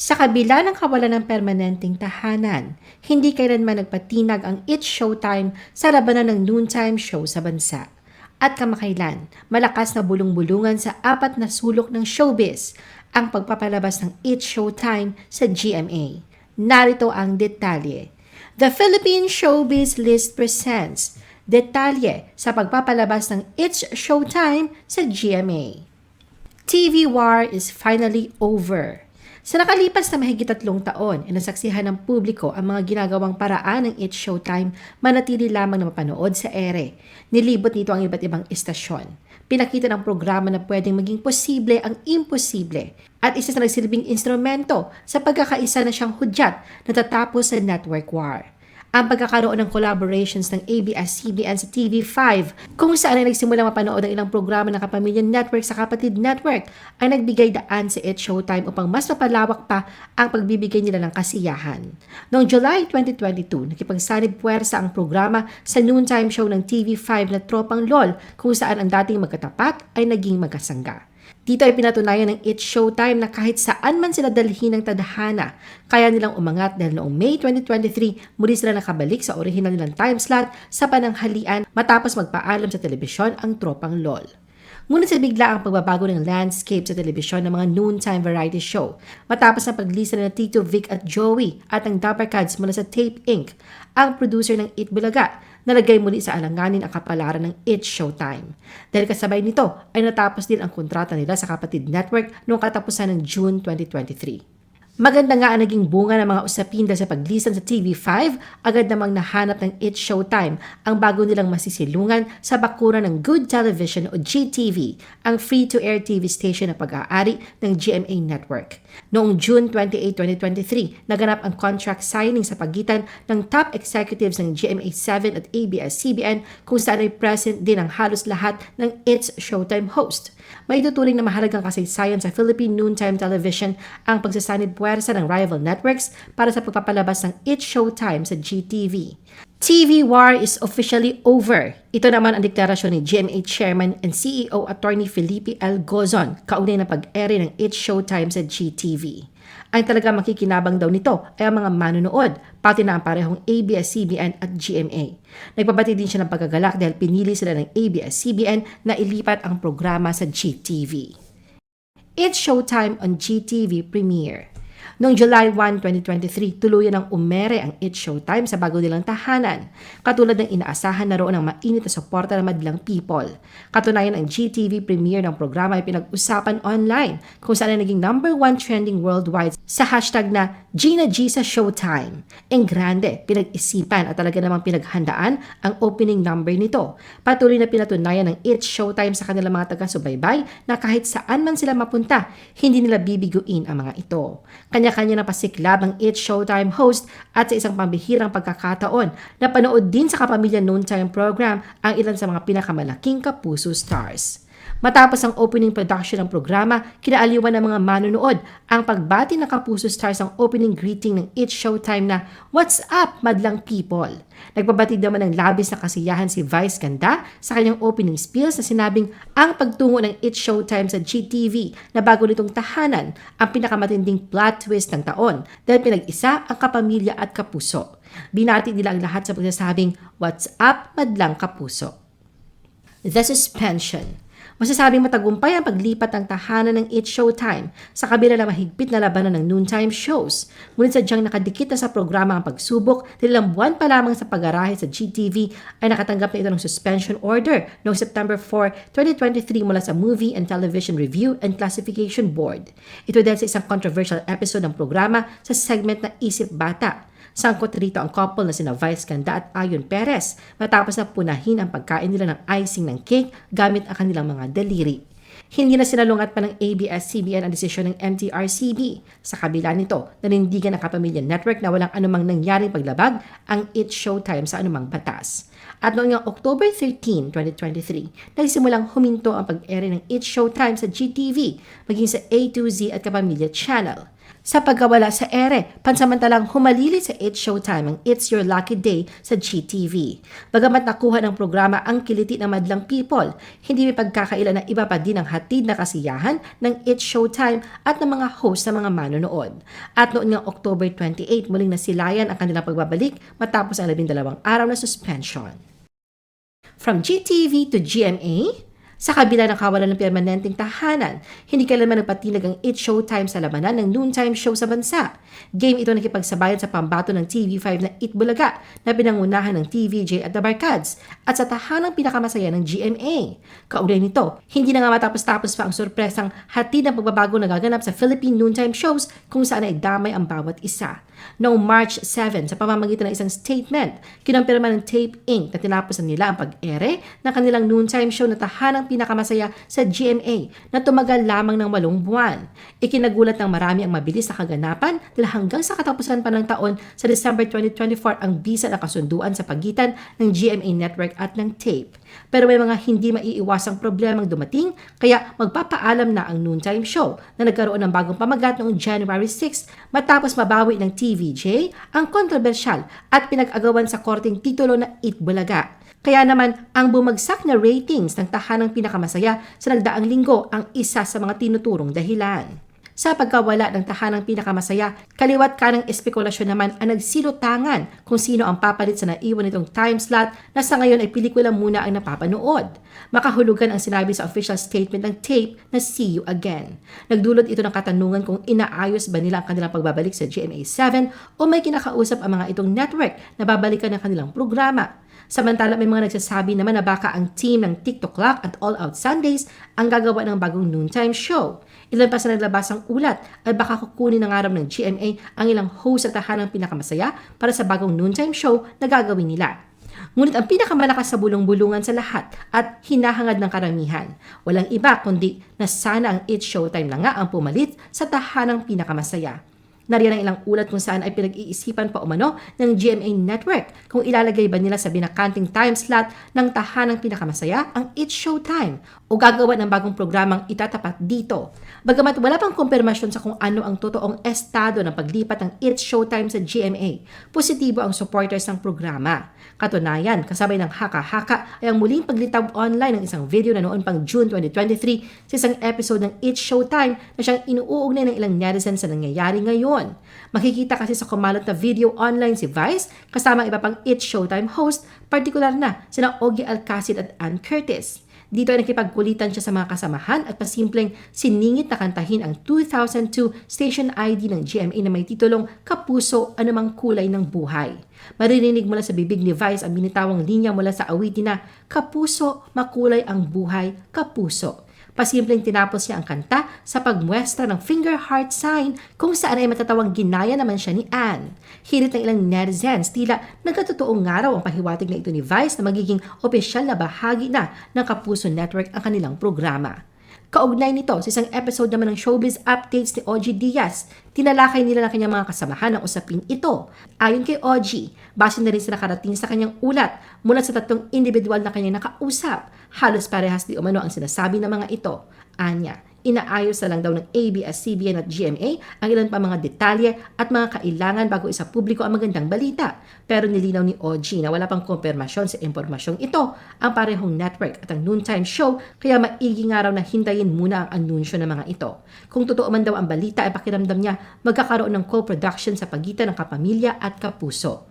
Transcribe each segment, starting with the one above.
Sa kabila ng kawalan ng permanenteng tahanan, hindi kailanman nagpatinag ang It's Showtime sa labanan ng noontime show sa bansa. At kamakailan, malakas na bulong-bulungan sa apat na sulok ng showbiz ang pagpapalabas ng It's Showtime sa GMA. Narito ang detalye. The Philippine Showbiz List presents detalye sa pagpapalabas ng It's Showtime sa GMA. TV War is finally over. Sa nakalipas na mahigit tatlong taon, inasaksihan ng publiko ang mga ginagawang paraan ng It's Showtime manatili lamang na mapanood sa ere. Nilibot nito ang iba't ibang istasyon. Pinakita ng programa na pwedeng maging posible ang imposible at isa sa nagsilbing instrumento sa pagkakaisa na siyang hudyat na tatapos sa network war ang pagkakaroon ng collaborations ng ABS-CBN sa TV5 kung saan ay nagsimula mapanood ang ilang programa ng Kapamilya Network sa Kapatid Network ay nagbigay daan sa It Showtime upang mas mapalawak pa ang pagbibigay nila ng kasiyahan. Noong July 2022, nakipagsanib puwersa ang programa sa noontime show ng TV5 na Tropang LOL kung saan ang dating magkatapat ay naging magkasangga. Dito ay pinatunayan ng It's Showtime na kahit saan man sila dalhin ng tadhana, kaya nilang umangat dahil noong May 2023, muli sila nakabalik sa original nilang time slot sa pananghalian matapos magpaalam sa telebisyon ang tropang LOL. Ngunit sa bigla ang pagbabago ng landscape sa telebisyon ng mga noontime variety show matapos ang paglista ng Tito Vic at Joey at ang Dapper Cats mula sa Tape Inc., ang producer ng It Bulaga nalagay muli sa alanganin ang kapalaran ng It's Showtime. Dahil kasabay nito ay natapos din ang kontrata nila sa Kapatid Network noong katapusan ng June 2023. Maganda nga ang naging bunga ng mga usapin dahil sa paglisan sa TV5, agad namang nahanap ng It's Showtime ang bago nilang masisilungan sa bakura ng Good Television o GTV, ang free-to-air TV station na pag-aari ng GMA Network. Noong June 28, 2023, naganap ang contract signing sa pagitan ng top executives ng GMA7 at ABS-CBN kung saan ay present din ang halos lahat ng It's Showtime host. May tuturing na mahalagang kasaysayan sa Philippine Noontime Television ang pagsasanid puwersa ng rival networks para sa pagpapalabas ng It's Showtime sa GTV. TV war is officially over. Ito naman ang deklarasyon ni GMA Chairman and CEO Attorney Felipe L. Gozon kaunay ng pag-ere ng It's Showtime sa GTV. Ang talaga makikinabang daw nito ay ang mga manonood, pati na ang parehong ABS-CBN at GMA. Nagpabati din siya ng pagkagalak dahil pinili sila ng ABS-CBN na ilipat ang programa sa GTV. It's Showtime on GTV Premiere. Noong July 1, 2023, tuluyan ng umere ang It Showtime sa bago nilang tahanan, katulad ng inaasahan na roon ng mainit na suporta ng madlang people. Katunayan ang GTV premiere ng programa ay pinag-usapan online kung saan ay naging number one trending worldwide sa hashtag na Gina G sa Showtime. Ang grande, pinag-isipan at talaga namang pinaghandaan ang opening number nito. Patuloy na pinatunayan ng It Showtime sa kanilang mga taga-subaybay na kahit saan man sila mapunta, hindi nila bibiguin ang mga ito. Kanya kanya-kanya na pasiklab ang It's Showtime host at sa isang pambihirang pagkakataon na panood din sa Kapamilya Noontime program ang ilan sa mga pinakamalaking kapuso stars. Matapos ang opening production ng programa, kinaaliwan ng mga manonood ang pagbati ng Kapuso Stars ang opening greeting ng It's Showtime na What's up, madlang people? Nagpabatid naman ng labis na kasiyahan si Vice Ganda sa kanyang opening speech na sinabing ang pagtungo ng It's Showtime sa GTV na bago nitong tahanan ang pinakamatinding plot twist ng taon dahil pinag-isa ang kapamilya at kapuso. Binati nila ang lahat sa pagsasabing, What's up, madlang kapuso? The Suspension Masasabing matagumpay ang paglipat ng tahanan ng It's Showtime sa kabila ng mahigpit na labanan ng noontime shows. Ngunit sadyang nakadikit na sa programa ang pagsubok dahil ilang buwan pa lamang sa pag-arahe sa GTV ay nakatanggap na ito ng suspension order noong September 4, 2023 mula sa Movie and Television Review and Classification Board. Ito dahil sa isang controversial episode ng programa sa segment na Isip Bata Sangkot rito ang couple na sina Vice Ganda at Ayon Perez matapos na punahin ang pagkain nila ng icing ng cake gamit ang kanilang mga daliri. Hindi na sinalungat pa ng ABS-CBN ang desisyon ng MTRCB. Sa kabila nito, nanindigan ang Kapamilya Network na walang anumang nangyaring paglabag ang It Showtime sa anumang batas. At noong October 13, 2023, nagsimulang huminto ang pag-ere ng It Showtime sa GTV, maging sa A to Z at Kapamilya Channel. Sa pagkawala sa ere, pansamantalang humalili sa It's Showtime ang It's Your Lucky Day sa GTV. Bagamat nakuha ng programa ang kiliti ng madlang people, hindi may pagkakaila na iba pa din ang hatid na kasiyahan ng It's Showtime at ng mga host sa mga manonood. At noon nga October 28, muling nasilayan ang kanilang pagbabalik matapos ang labindalawang araw na suspension. From GTV to GMA, sa kabila ng kawalan ng permanenteng tahanan, hindi kailanman nagpatinag ang It Showtime sa labanan ng noontime show sa bansa. Game ito nakipagsabayan sa pambato ng TV5 na It Bulaga na pinangunahan ng TVJ at The Barkads at sa tahanang pinakamasaya ng GMA. Kaugnay nito, hindi na nga matapos-tapos pa ang sorpresang hatid ng pagbabago na gaganap sa Philippine noontime shows kung saan ay damay ang bawat isa. Noong March 7, sa pamamagitan ng isang statement, kinampirma ng Tape Inc. na tinapos na nila ang pag-ere ng kanilang noontime show na tahanang pinakamasaya sa GMA na tumagal lamang ng walong buwan. Ikinagulat ng marami ang mabilis na kaganapan dahil hanggang sa katapusan pa ng taon sa December 2024 ang bisa na kasunduan sa pagitan ng GMA Network at ng Tape. Pero may mga hindi maiiwasang problemang dumating kaya magpapaalam na ang noontime show na nagkaroon ng bagong pamagat noong January 6 matapos mabawi ng TVJ ang kontrobersyal at pinag-agawan sa korting titulo na It Bulaga. Kaya naman, ang bumagsak na ratings ng tahanang pinakamasaya sa nagdaang linggo ang isa sa mga tinuturong dahilan. Sa pagkawala ng tahanang pinakamasaya, kaliwat ka ng espekulasyon naman ang nagsilutangan kung sino ang papalit sa naiwan nitong time slot na sa ngayon ay pelikula muna ang napapanood. Makahulugan ang sinabi sa official statement ng tape na See You Again. Nagdulot ito ng katanungan kung inaayos ba nila ang kanilang pagbabalik sa GMA7 o may kinakausap ang mga itong network na babalikan ng kanilang programa. Samantala may mga nagsasabi naman na baka ang team ng TikTok Clock at All Out Sundays ang gagawa ng bagong noontime show. Ilan pa sa naglabas ang ulat ay baka kukunin ng araw ng GMA ang ilang host at tahanang pinakamasaya para sa bagong noontime show na gagawin nila. Ngunit ang pinakamalakas sa bulong-bulungan sa lahat at hinahangad ng karamihan, walang iba kundi na sana ang It's Showtime na nga ang pumalit sa tahanang pinakamasaya. Nariyan ang ilang ulat kung saan ay pinag-iisipan pa umano ng GMA Network kung ilalagay ba nila sa binakanting time slot ng tahanang pinakamasaya ang It's Showtime o gagawa ng bagong programang itatapat dito. Bagamat wala pang kumpirmasyon sa kung ano ang totoong estado ng paglipat ng It's Showtime sa GMA, positibo ang supporters ng programa. Katunayan, kasabay ng haka-haka ay ang muling paglitaw online ng isang video na noon pang June 2023 sa isang episode ng It's Showtime na siyang inuugnay ng ilang netizens sa nangyayari ngayon. Makikita kasi sa kumalat na video online si Vice kasama iba pang It's Showtime host, partikular na sina Ogie Alcacid at Ann Curtis. Dito ay nakipagkulitan siya sa mga kasamahan at pasimpleng siningit na kantahin ang 2002 station ID ng GMA na may titulong Kapuso Anumang Kulay ng Buhay. Maririnig mula sa bibig ni Vice ang binitawang linya mula sa awitin na Kapuso, makulay ang buhay, kapuso. Pasimpleng tinapos niya ang kanta sa pagmuestra ng finger heart sign kung saan ay matatawang ginaya naman siya ni Anne. Hirit ng ilang netizens tila nagkatotoong nga raw ang pahiwatig na ito ni Vice na magiging opisyal na bahagi na ng Kapuso Network ang kanilang programa. Kaugnay nito sa isang episode naman ng Showbiz Updates ni OG Diaz, tinalakay nila ng kanyang mga kasamahan ang usaping ito. Ayon kay OG, base na rin sa nakarating sa kanyang ulat mula sa tatlong individual na kanyang nakausap. Halos parehas di umano ang sinasabi ng mga ito. Anya, inaayos na lang daw ng ABS-CBN at GMA ang ilan pa mga detalye at mga kailangan bago isa publiko ang magandang balita. Pero nilinaw ni OG na wala pang konfirmasyon sa impormasyong ito ang parehong network at ang noontime show kaya maigi nga raw na hintayin muna ang anunsyo ng mga ito. Kung totoo man daw ang balita ay pakiramdam niya magkakaroon ng co-production sa pagitan ng kapamilya at kapuso.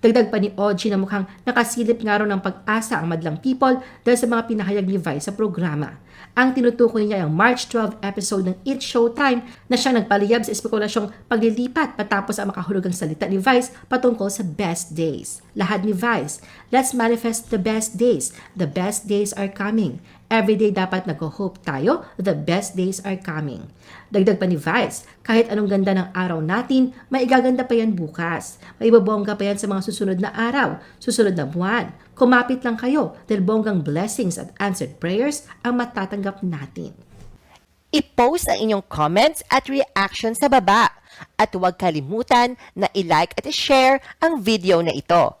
Dagdag pa ni OG na mukhang nakasilip nga raw ng pag-asa ang madlang people dahil sa mga pinahayag ni Vice sa programa. Ang tinutukoy niya ang March 12 episode ng It's Showtime na siya nagpaliyab sa espekulasyong paglilipat patapos ang makahulugang salita ni Vice patungkol sa best days. Lahad ni Vice, let's manifest the best days. The best days are coming. Everyday dapat nag-hope tayo, the best days are coming. Dagdag pa ni Vice, kahit anong ganda ng araw natin, may igaganda pa yan bukas. May ibabongga pa yan sa mga susunod na araw, susunod na buwan. Kumapit lang kayo dahil bonggang blessings at answered prayers ang matatanggap natin. I-post ang inyong comments at reaction sa baba. At huwag kalimutan na i-like at i-share ang video na ito.